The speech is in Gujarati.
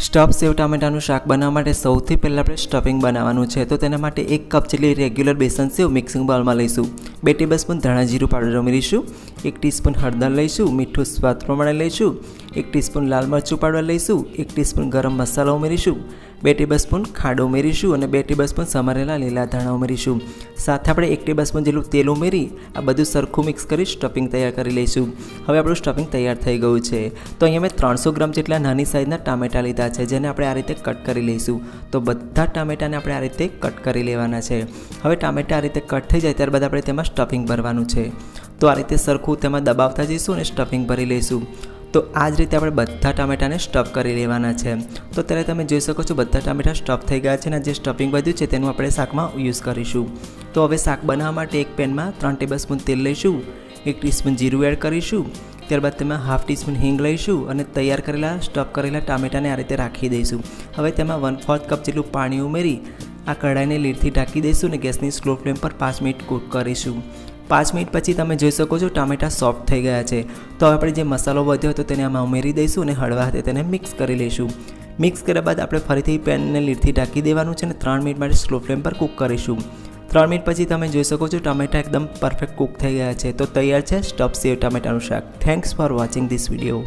સ્ટફ સેવ ટામેટાનું શાક બનાવવા માટે સૌથી પહેલાં આપણે સ્ટફિંગ બનાવવાનું છે. તો તેના માટે એક કપ જેટલી રેગ્યુલર બેસન સેવ મિક્સિંગ બાઉલમાં લઈશું. બે ટેબલ સ્પૂન ધાણા જીરું પાવડર ઉમેરીશું. એક ટીસ્પૂન હળદર લઈશું. મીઠું સ્વાદ પ્રમાણે લઈશું. એક ટીસ્પૂન લાલ મરચું પાવડર લઈશું. એક ટીસ્પૂન ગરમ મસાલો ઉમેરીશું. બે ટેબલ સ્પૂન ખાંડ ઉમેરીશું અને બે ટેબલ સ્પૂન સમારેલા લીલા ધાણા ઉમેરીશું. સાથે આપણે એક ટેબલ સ્પૂન જેટલું તેલ ઉમેરી આ બધું સરખું મિક્સ કરી સ્ટફિંગ તૈયાર કરી લઈશું. હવે આપણું સ્ટફિંગ તૈયાર થઈ ગયું છે. તો અહીંયા મેં ત્રણસો ગ્રામ જેટલા નાની સાઇઝના ટામેટાં લીધા છે, જેને આપણે આ રીતે કટ કરી લઈશું. તો બધા ટામેટાને આપણે આ રીતે કટ કરી લેવાના છે. હવે ટામેટાં આ રીતે કટ થઈ જાય ત્યારબાદ આપણે તેમાં સ્ટફિંગ ભરવાનું છે. તો આ રીતે સરખું તેમાં દબાવતા જઈશું અને સ્ટફિંગ ભરી લઈશું. તો આ જ રીતે આપણે બધા ટામેટાને સ્ટફ કરી લેવાના છે. તો ત્યારે તમે જોઈ શકો છો બધા ટામેટાં સ્ટફ થઈ ગયા છે અને જે સ્ટફિંગ વધ્યું છે તેનું આપણે શાકમાં યુઝ કરીશું. તો હવે શાક બનાવવા માટે એક પેનમાં ત્રણ ટેબલ સ્પૂન તેલ લઈશું, એક ટીસ્પૂન જીરું એડ કરીશું, ત્યારબાદ તેમાં હાફ ટીસ્પૂન હિંગ લઈશું અને તૈયાર કરેલા સ્ટફ કરેલા ટામેટાને આ રીતે રાખી દઈશું. હવે તેમાં વન ફોર્થ કપ જેટલું પાણી ઉમેરી, આ કઢાઈને લીડથી ઢાંકી દઈશું અને ગેસની સ્લો ફ્લેમ પર પાંચ મિનિટ કૂક કરીશું. પાંચ મિનિટ પછી તમે જોઈ શકો છો ટામેટાં સોફ્ટ થઈ ગયા છે. તો હવે આપણે જે મસાલો વધ્યો હતો તેને આમાં ઉમેરી દઈશું અને હળવા હાથે તેને મિક્સ કરી લઈશું. મિક્સ કર્યા બાદ આપણે ફરીથી પેનને લીડથી ઢાંકી દેવાનું છે અને ત્રણ મિનિટ માટે સ્લો ફ્લેમ પર કૂક કરીશું. ત્રણ મિનિટ પછી તમે જોઈ શકો છો ટામેટાં એકદમ પરફેક્ટ કૂક થઈ ગયા છે. તો તૈયાર છે સ્ટફ સેવ ટામેટાનું શાક. Thanks for watching this video